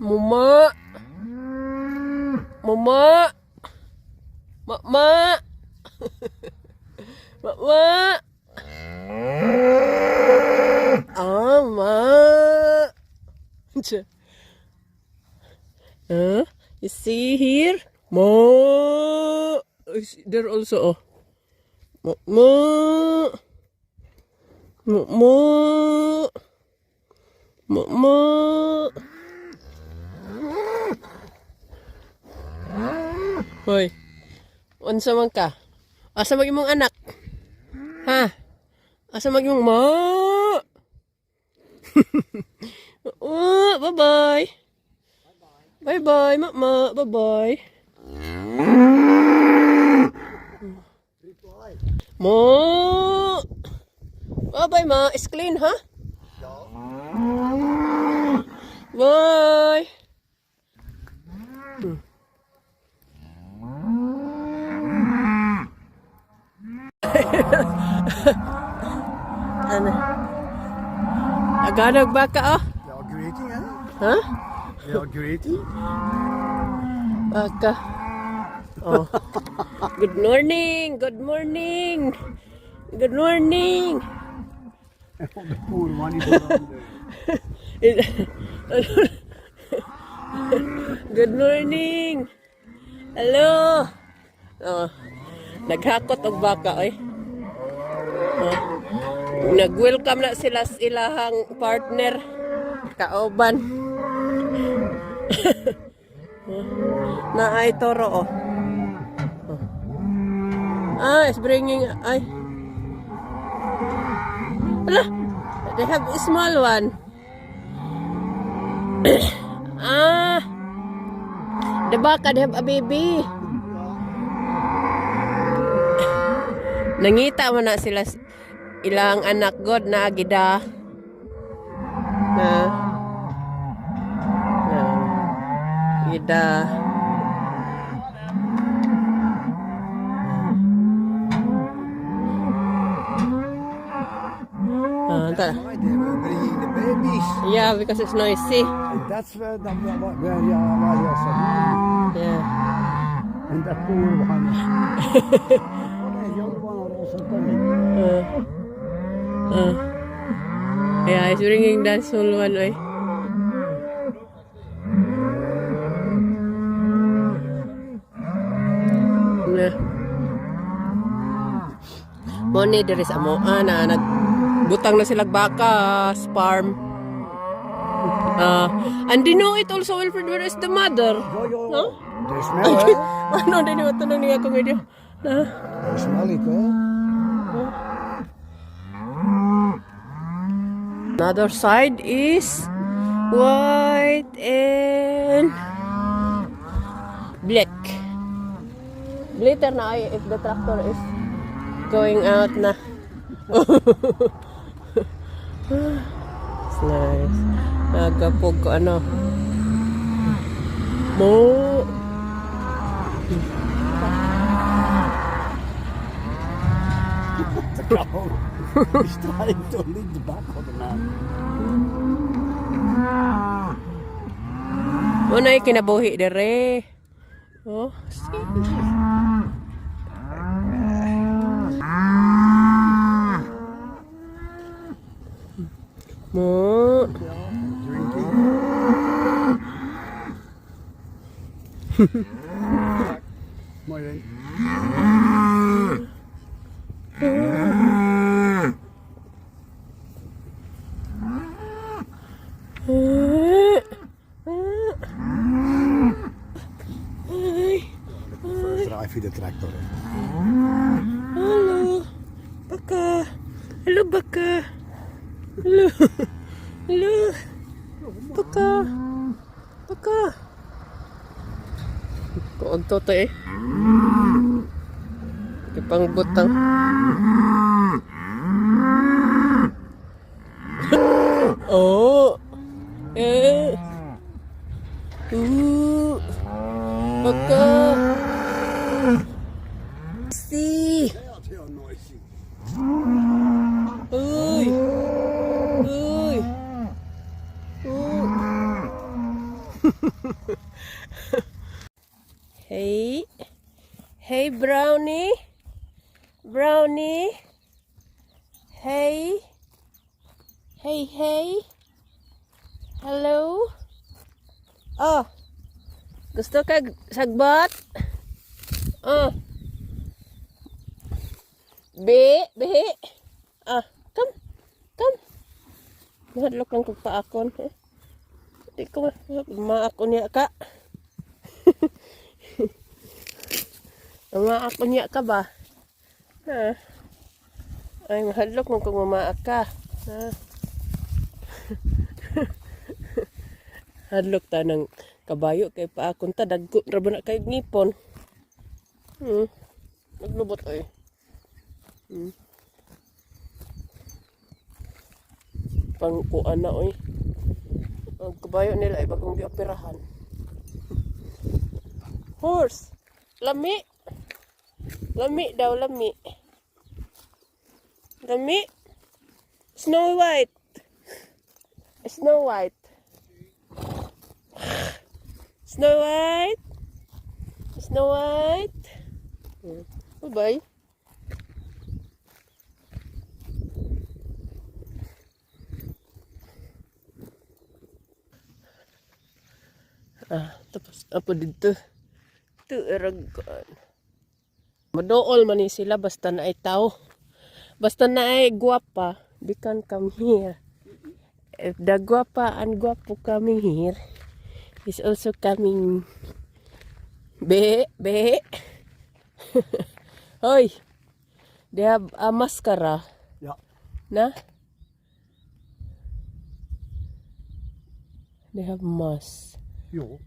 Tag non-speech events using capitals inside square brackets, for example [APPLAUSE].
Mama. Mama. Mama. [LAUGHS] Mama. Ama. Tja. Huh? You see here? Ma. Is There also. Oh. Mama. Mama. Mama. Hoy. Unsa man ka? Asa mag imong anak? Ha? Asa mag imong ma? [LAUGHS] oh, bye-bye. Bye-bye, mama. Bye-bye. Mo. Bye-bye, ma. It's clean, ha? Bye. [LAUGHS] Ano? Aganog baka, oh? Ja, greeting, hè? Ha? Ja, greeting. Baka. Oh. Good morning. Good morning. Good morning. Poer, man, niet veranderen. Good morning. Hello. Oh. Naghakot og baka oy. Oh. Nag-welcome na sila sa ilahang partner kaoban. [LAUGHS] Na ay toro oh. Oh. Ah, it's bringing ay. Hala, they have a small one. [COUGHS] ah, the baka they have a baby. [COUGHS] Nangita mo na sila ilang anak god na agida. Na. Na. Gida. Ta- Why they were bringing the babies. yeah, because it's noisy. And that's where, the, where where sitting. Yeah. And that poor one. [LAUGHS] oh, the young one also coming. Uh, uh. Yeah, it's ringing that soul one way. Na. Mo ni diri sa mo ana nagbutang na sila baka farm. Ah, and you know it also Wilfred where is the mother? Yo, yo, No? Smell it. ano din mo tanong niya kung video. Na. They smell it, eh? Another side is white and black. Glitter na ay if the tractor is going out na. It's [LAUGHS] nice. Nagapog ko ano. Mo. The cow. He's trying to lead the back of the man. Mo na yung kinabuhi dere. Oh, see. Mo. Drinking. Mooi, je de tractor. hè. Hallo. Baka. Hallo, Baka. Hallo. Hallo. Baka. Baka. Kuon to to eh. Ipang butang. oh. Eh. Uh. Baka. See. Heel, heel noisy. Uy! Uy! Uy! hey. Hey, Brownie. Brownie. Hey. Hey, hey. Hello. Oh. Gusto ka sagbot? Oh. Be, be. Ah, come. Come. Mahadlok lang kong paakon. Eh. Di ko maakon niya ka. Maakon niya ka ba? Ha? Ay, mahadlok mo kung mamaak ka. Ha? [LAUGHS] Hadlok ta ng kabayo kay paakon ta dagko ra na kay ngipon. Hmm. Naglubot oy. Hmm. Pang kuan na oy. Ang kabayo nila ay bagong gioperahan. [LAUGHS] Horse. Lami. Lami daw, lami. Lami. Snow White. Snow White. Snow White. Snow White. Bye-bye. Ah, tapos apa dito? Ito, eragon. Madool man ni sila basta na ay tao. Basta na ay guwapa, they can come here. If the guwapa and guwapo coming here, is also coming. Be, be. [LAUGHS] Hoy, they have a mascara, Ja. na? They have mask. Jo.